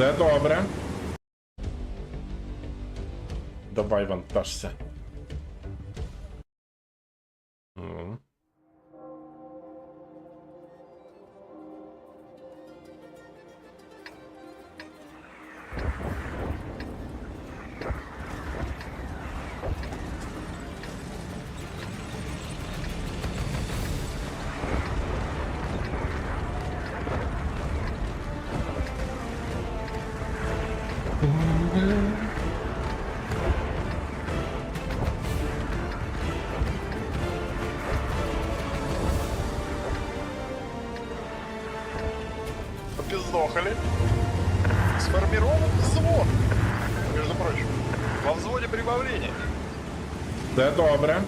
Все добре. Давай вантажся. Прибавление. Все добре.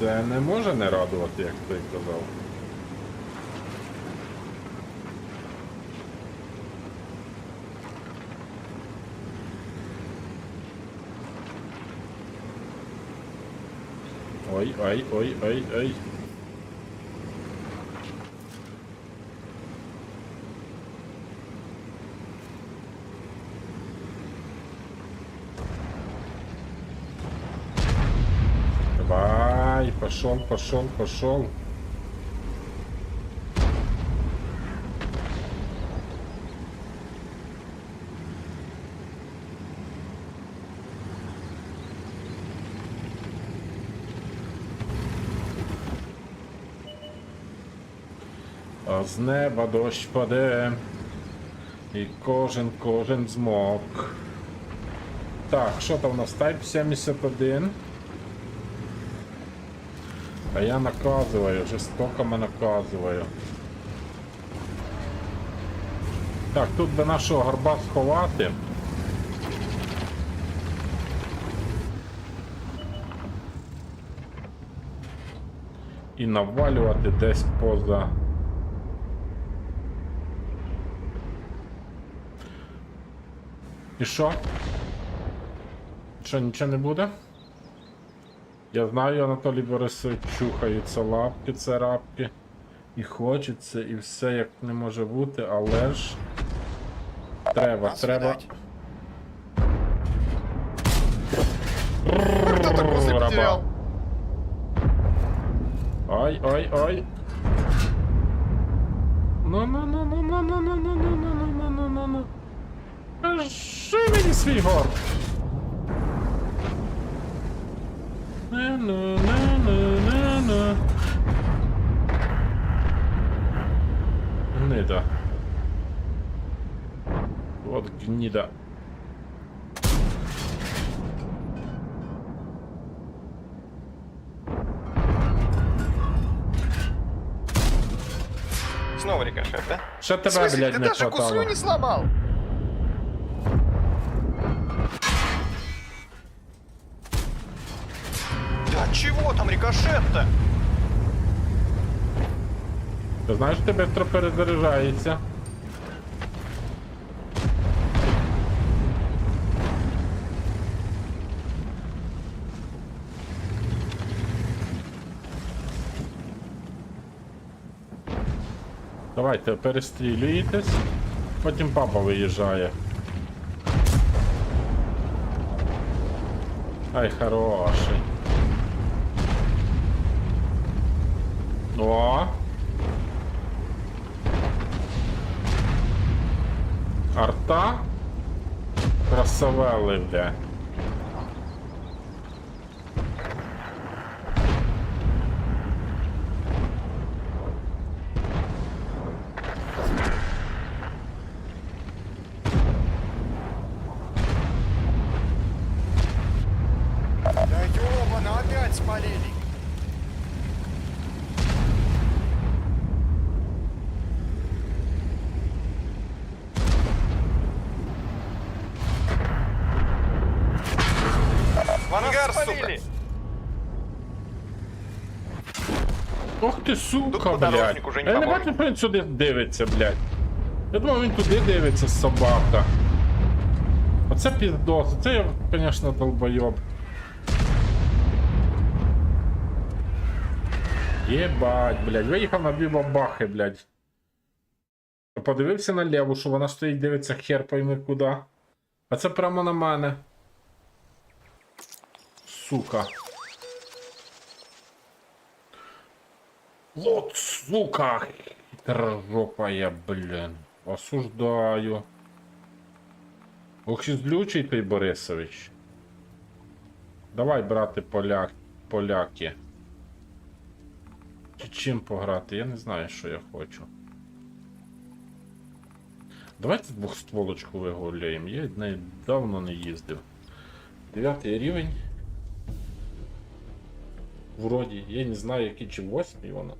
Це не може не радувати, як ти казав. Ой, ой, ой, ой, ой. Давай, пошел, пошел, пошел. А з неба дощ паде, і кожен кожен змок. Так, що там у нас? Type 71. А я наказываю, жестоко ми наказываю. Так, тут би нашого горба сховати. І навалювати десь поза. І що? Що, нічого не буде? Я знаю, Анатолій Борисович чухаються лапки, царапки. І хочеться, і все як не може бути, але ж. Треба, Нас треба. Кто так после Раба. потерял? Ой, ой, ой. Ну, ну, ну, ну, ну, ну, ну, ну, ну, ну, ну, ну, ну, ну. Кажи мені свій горб. На. Гнида. Вот гнида. Снова рикошет, да? Что тебе, блядь, не хватало? Не сломал! Рикошет-то? Ти знаєш, ти швидко перезаряджається. Давайте перестрілюєтесь, потім папа виїжджає. Ай, хороший. О! Арта? Красавели, бля. Да ёбана, опять спалили. В ангар, сука. Ох ти сука, блядь. уже не Я не бачу, що він сюди дивиться, блядь. Я думав, він туди дивиться, собака. Оце піздос, це я, звісно, долбойоб. Єбать, блядь, виїхав на дві бабахи, блядь. подивився на ліву, що вона стоїть, дивиться хер пойми куди. А це прямо на мене. Сука. Вот, сука! Хитра я, блін. Осуждаю. Ох, злючий той Борисович. Давай, брати, поляк, поляки. Чи чим пограти? Я не знаю, що я хочу. Давайте двохстволочку вигуляємо. Я в неї давно не їздив. Дев'ятий рівень. Вроді, я не знаю, які чи 8 вона.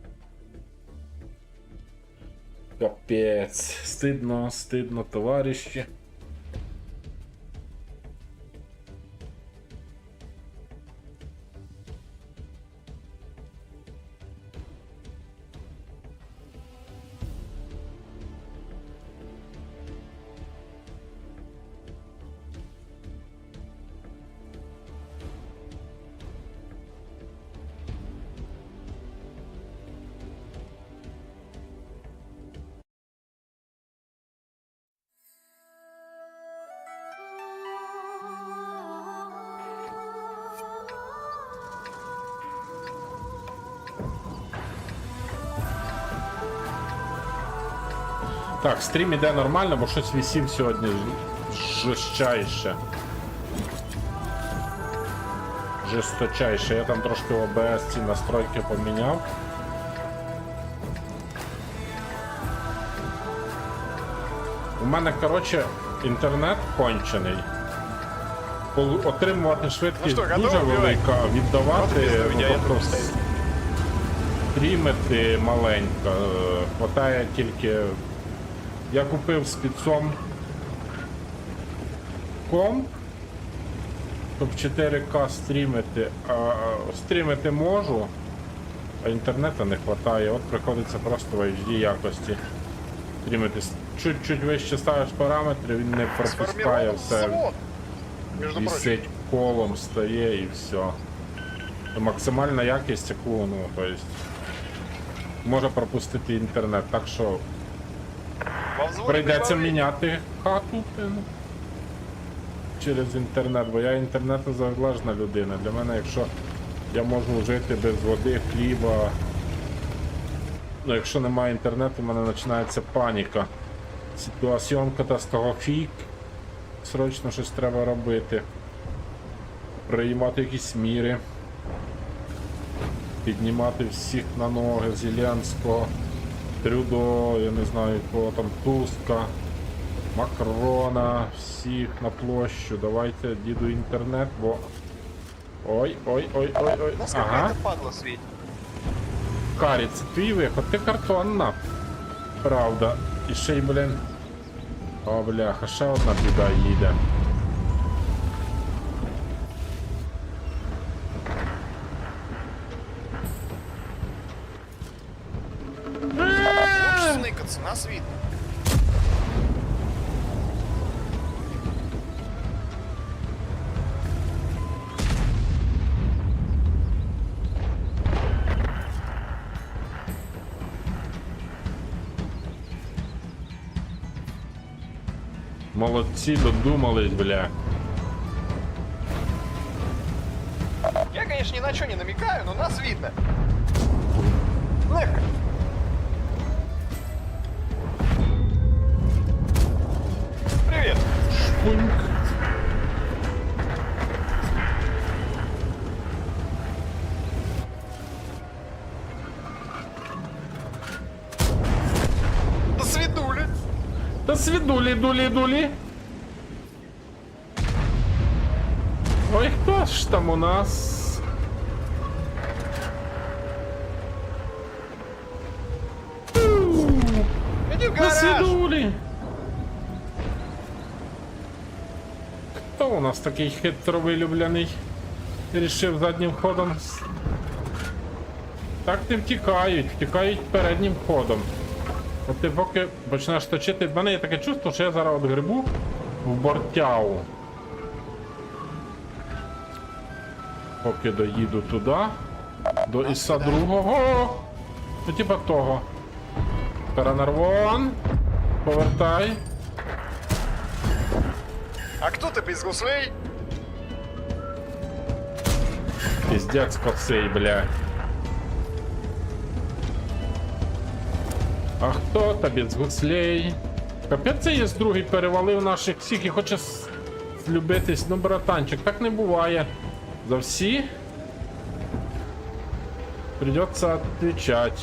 Капець. Стидно, стидно, товариші. Так, стрім іде нормально, бо щось вісів сьогодні жорстчайше. Жорсточайше. Я там трошки в ОБС ці настройки поміняв. У мене, коротше, інтернет кончений. Отримувати швидкість Ну що, дуже велика, а віддавати ну, стрімити маленько. Е, Хватає тільки. Я купив спецом ком, щоб 4К стрімити, а стрімити можу, а інтернету не вистачає. От приходиться просто в HD якості стрімити. Чуть-чуть вище ставиш параметри, він не пропускає все. Висить колом, стає і все. Максимальна якість, яку, ну, то есть, може пропустити інтернет, так що прийдеться міняти хату через інтернет, бо я інтернетозалежна людина. Для мене, якщо я можу жити без води, хліба. Ну, якщо немає інтернету, в мене починається паніка. Ситуаціон катастрофік. Срочно щось треба робити. Приймати якісь міри. Піднімати всіх на ноги, Зеленського, Трюдо, я не знаю кого там, Туска, Макрона, всіх на площу. Давайте діду інтернет, бо. Ой, ой, ой, ой, ой. Нас Ага. падла светит. Карі, це твій виход, ти картонна. Правда. І ще й, блін. О, бляха, ще одна біда їде. Молодці, додумались, бля. Я, конечно, ни на что не намекаю, но нас видно. Нахер. Свідулі, дулі, дулі. Ой, хто ж там у нас? Иди в гараж. Хто у нас такий хитровилюбляний? Рішив заднім ходом. Так не втікають, втікають переднім ходом. От ти поки почнеш точити. В мене є таке чувство, що я зараз от грибу в бортяу. Поки доїду туди. До Іса другого. Ну типа того. Паранарвон. Повертай. А кто ты без гуслей? Піздець коцей, бля. А хто тобі з гуслей? Капець це є другий перевалив наших всіх і хоче злюбитись. Ну, братанчик, так не буває. За всі придется отвечать.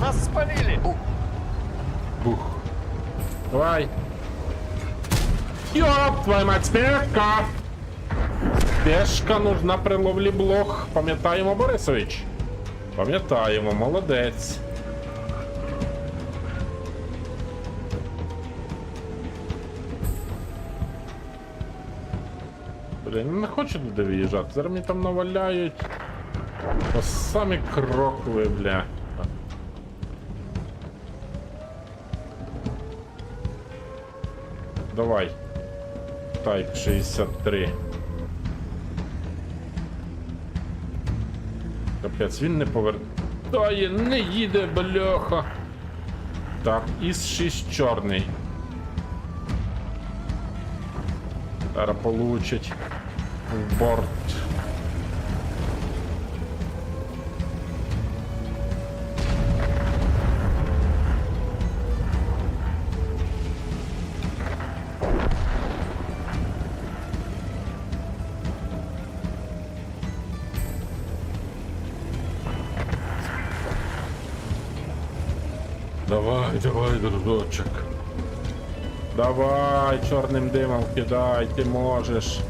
Нас спалили! Бух. Давай. Йоп, твою мать, спешка! Спешка нужна при ловлі блох. Пам'ятаємо, Борисович? Пам'ятаємо, молодець. Блін, не хочу туди виїжджати. Зараз мені там наваляють. По самі крокви, бля. Давай. Тайп 63. Капець, він не повертає, не їде, бляха. Так, із 6 чорний. Зараз получить борт. Давай, давай, дружочек. Давай, чорним димом кидай, ти можеш.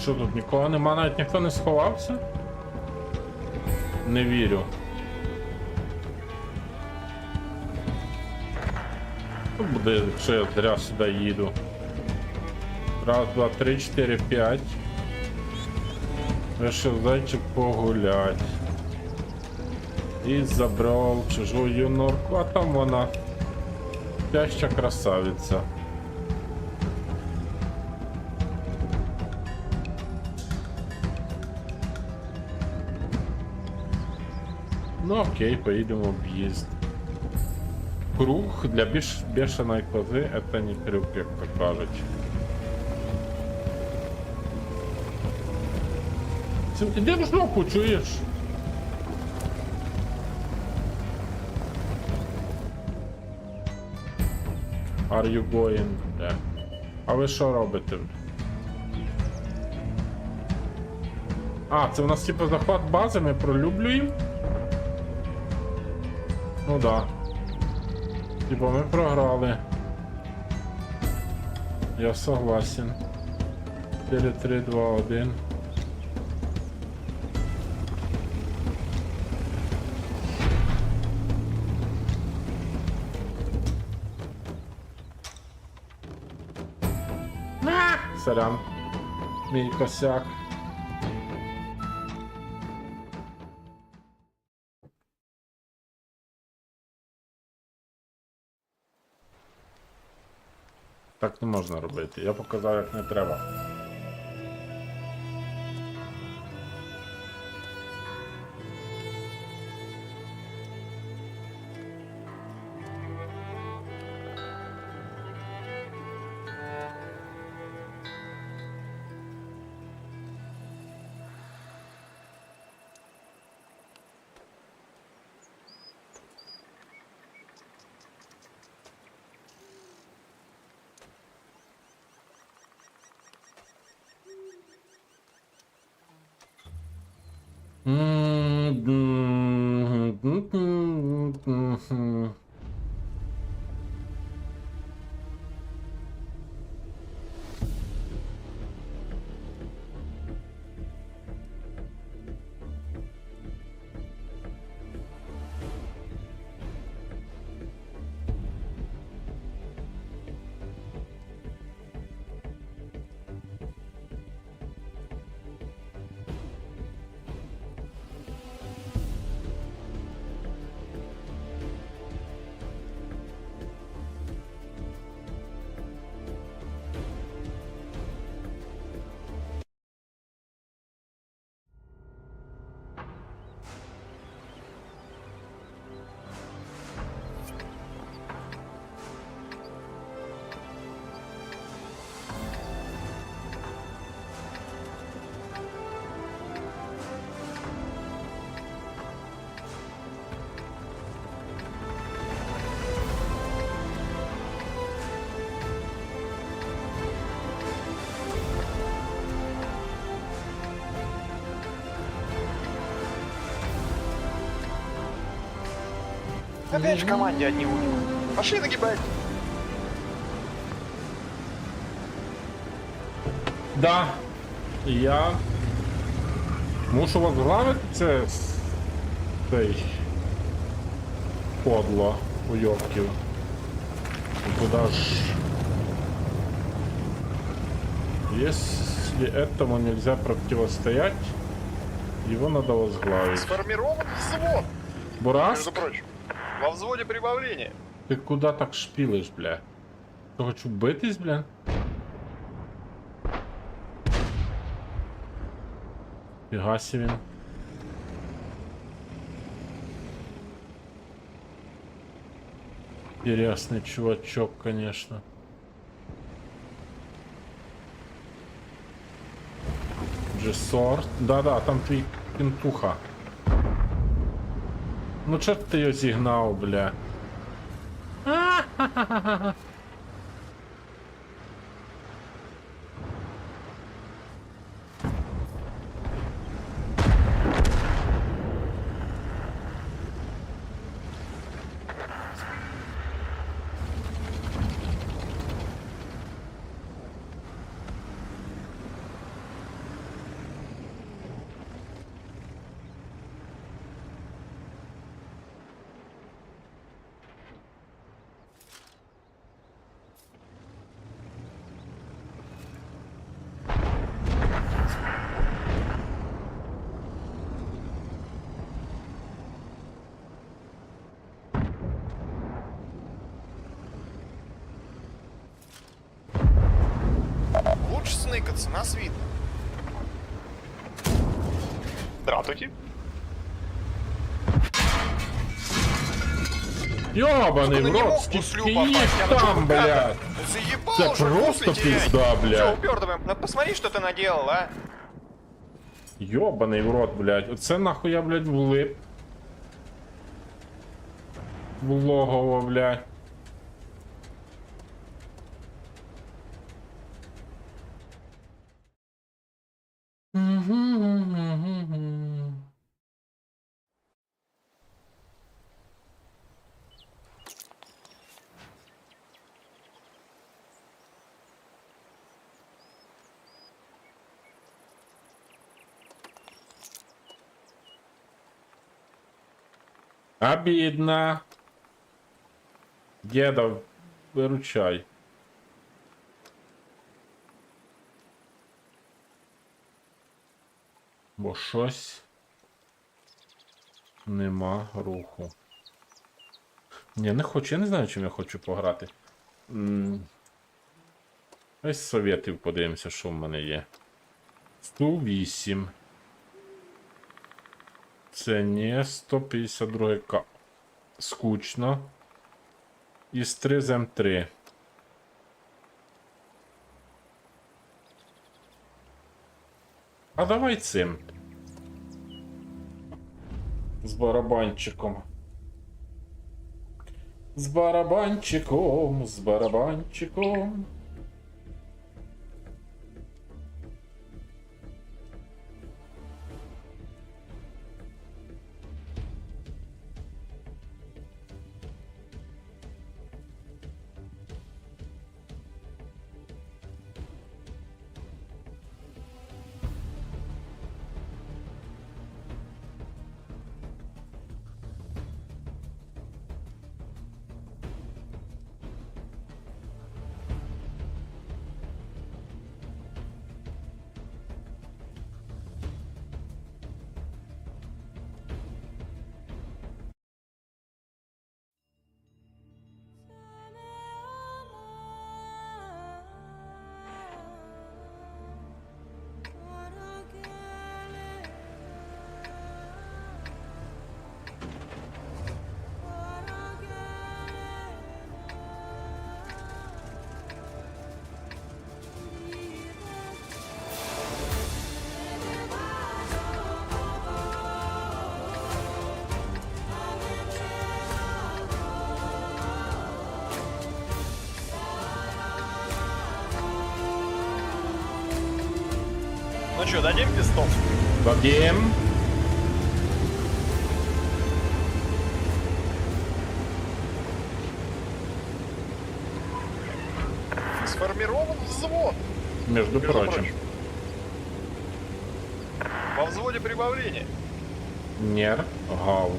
Що тут нікого нема, навіть ніхто не сховався? Не вірю. Буде, якщо я зря сюди їду. Раз, два, три, чотири, п'ять. Вирішив зайчик погулять. І забрав чужую норку, а там вона. Спяща красавиця. Ну окей, поїдемо об'їзд. Круг для більш бешеної кози это не як то кажуть. Це- Іди в жопу, чуєш? Are you going? Бля. А ви що робите? А, це у нас типу захват бази, ми пролюблюємо? Ну да. Типа ми програли. Я согласен. 4, 3, 2, 1. Сорян. Мій косяк. Так не можна робити. Я показав, як не треба. Опять в команде одни ульи. Пошли нагибать. Да. Я мушу возглавити це цей подло уйобків. Куда ж. Если этому нельзя противостоять, его надо возглавить. Сформирован взвод, Бурас, между прочим. Во взводе прибавления. ти куди так шпілиш, бля? Я хочу битись, бля? Фігасі він. Интересный чувачок, конечно. Джесорт. Да-да, там твій пінтуха. Ну чорт ти його зігнав, бля. нас видно. Здравствуйте. Ёбаный в рот, скип там, блядь. Заебал Да просто пизда, блядь. Все, упердываем. Ну посмотри, что ты наделал, а. Ёбаный в рот, блядь. Оце нахуя, блядь, влип. В логово, блядь. Обідно. Діда, виручай. Бо щось нема руху. Ні, не хочу, я не знаю, чим я хочу пограти. Ось совєтів подивимося, що в мене є. 108. Це не 152 К. Скучно. Із 3 з М3. А давай цим. З барабанчиком. З барабанчиком, з барабанчиком. что, дадим пистов? Дадим. Сформирован взвод. Между, прочим. прочим. Во взводе прибавление. Нер. Гау.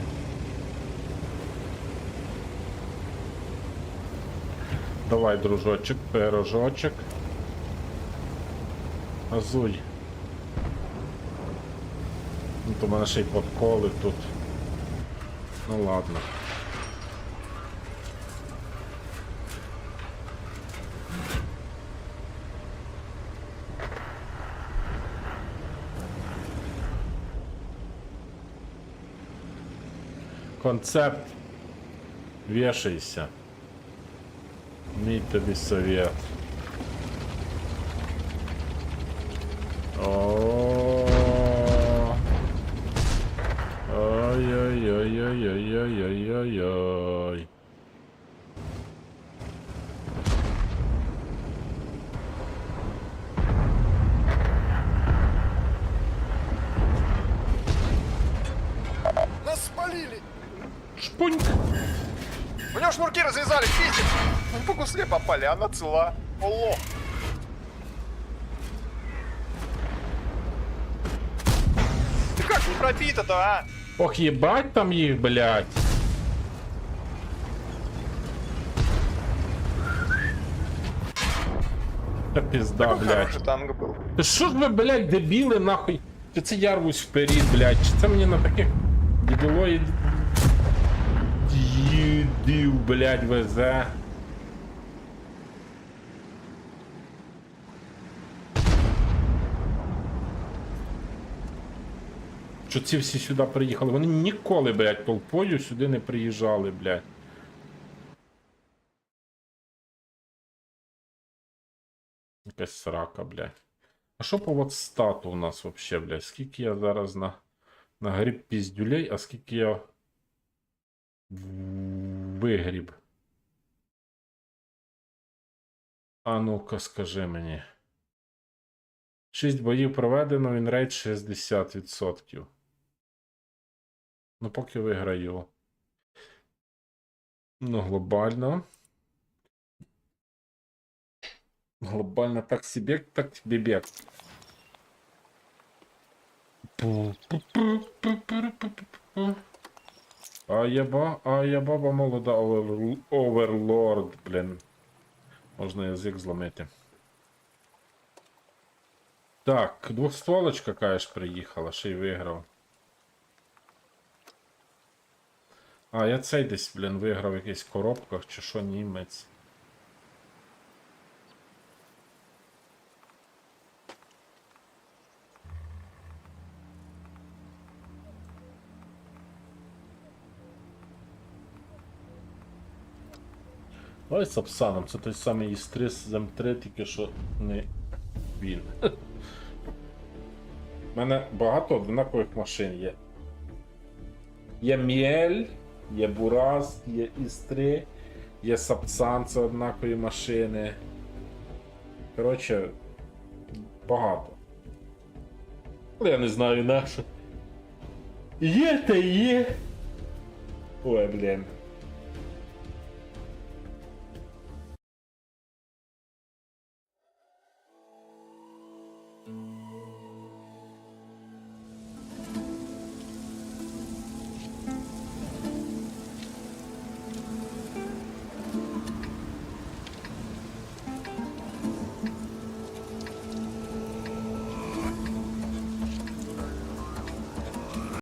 Давай, дружочек, пирожочек. Азуль. Ну, то мене ще й подколи тут. Ну ладно. Концепт. Вешайся. Мій тобі совет. Шпуньк! У него шнурки развязали, пиздец. Мы по гусле попали, она цела. Оло. Ты как не пробита-то, а? Ох, ебать там їх, блядь. Та пізда, Какой блядь. хороший танго был. Та що ж ви, блядь, дебіли, нахуй? Чи це я рвусь вперед, блядь? Чи це мені на таких дебілоїд... Дідів, блядь, везе? Що ці всі сюди приїхали? Вони ніколи, блядь, толпою сюди не приїжджали, блядь. Якась срака, блядь. А що по вот стату у нас вообще, блядь? Скільки я зараз на, на гріб піздюлей, а скільки я вигріб? А ну-ка, скажи мені. 6 боїв проведено, він рейд 60%. Ну, поки виграю. Ну, глобально. Глобально так себе, так бебек. А я ба, а я баба молода овер- оверлорд, блін. Можна язик зломити. Так, двохстволочка, каєш, приїхала, ще й виграв. А, я цей десь, блін, виграв в якихось коробках, чи що німець. Ой, Сапсаном, це той самий Істрис з М3, тільки що не він. У мене багато однакових машин є. Є Мєль, є Бураз, є Істри, є Сапсан, це однакові машини. Коротше, багато. Але я не знаю на що. Є та є. Ой, блін.